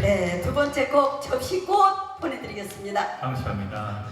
네, 두 번째 곡 접시꽃 보내드리겠습니다. 감사합니다.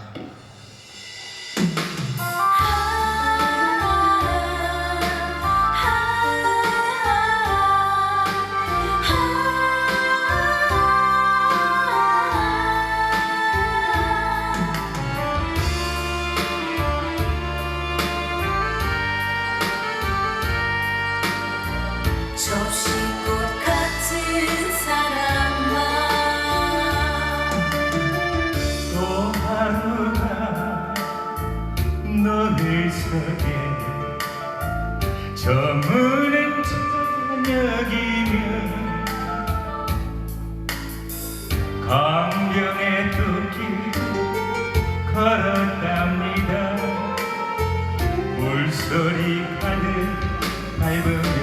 속에 저무는 저녁이면 강경의 뚝길 걸었답니다. 물소리 가득 밟으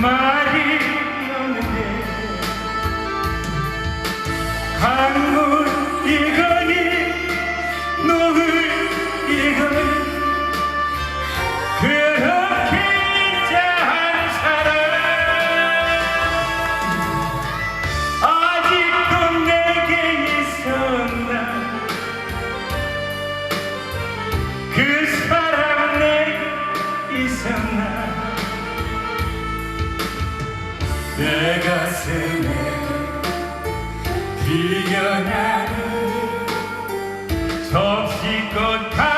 세 내 가슴에 피어나는 접시꽃 같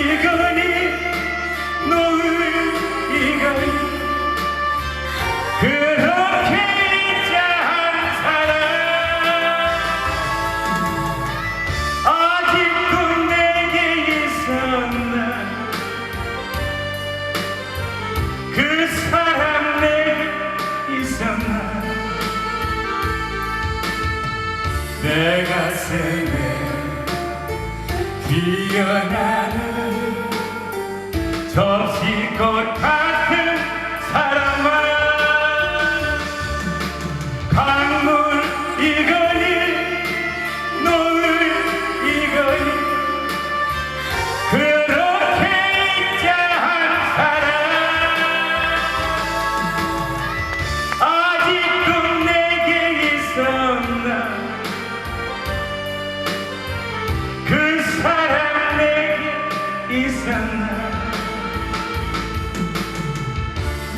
이거니 노을 이거니. 그렇게 짠 사람. 아직도 내게 있었나? 그 사람 내게 있었나? 내 가슴에 피어나는 접시꽃 같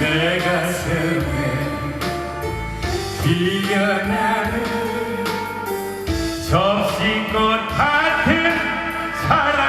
내 가슴에 피어나는 접시꽃 같은 사람